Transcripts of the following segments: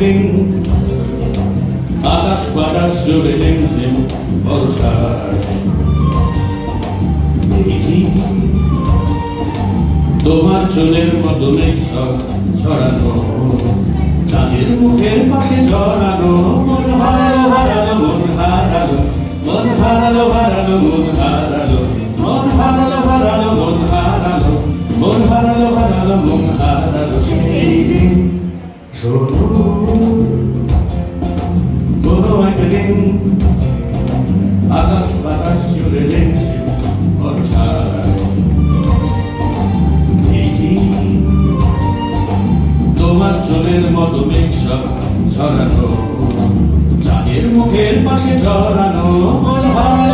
দিন আকাশ বাতাস জুড়ে নেমছে বর্ষার তোমার চুলের মতনে সব ছড়ানো, চাঁদের মুখের পাশে ছড়ানো মন হারালো হারালো, মন হারালো মন হারালো হারালো, মন হারালো। কোনো একদিন আকাশ বাতাস জুড়ে লেগছে বর্ষায় তোমার জলের মতো মেঘ সব ছড়ানো, চাঁদের মুখের পাশে জড়ানো মন হারালো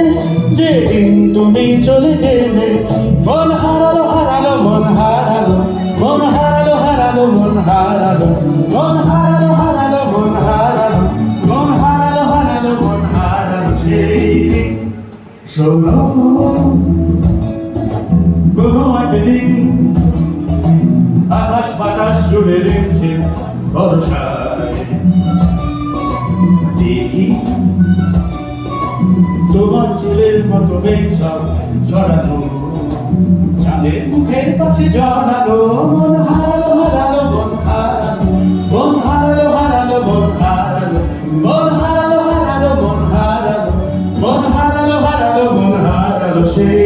যেদিন তুমি চলে গেলে। মন হারালো হারালো, মন হারালো মন হারালো হারালো, মন হারালো মন হারালো হারালো, মন হারালো মন হারালো হারালো, মন হারালো, সেই দিন শোনো। কোনো একদিন আকাশ বাতাস জুড়ে রেখেছে বর্ষায়। দেখি মতো জড়ানো চাঁদের মুখের পাশে জড়ানো মন হারালো হারালো, মন হারালো হারালো মন হারালো মন হারালো হারালো, মন হারালো মন হারালো হারালো হারালো সেই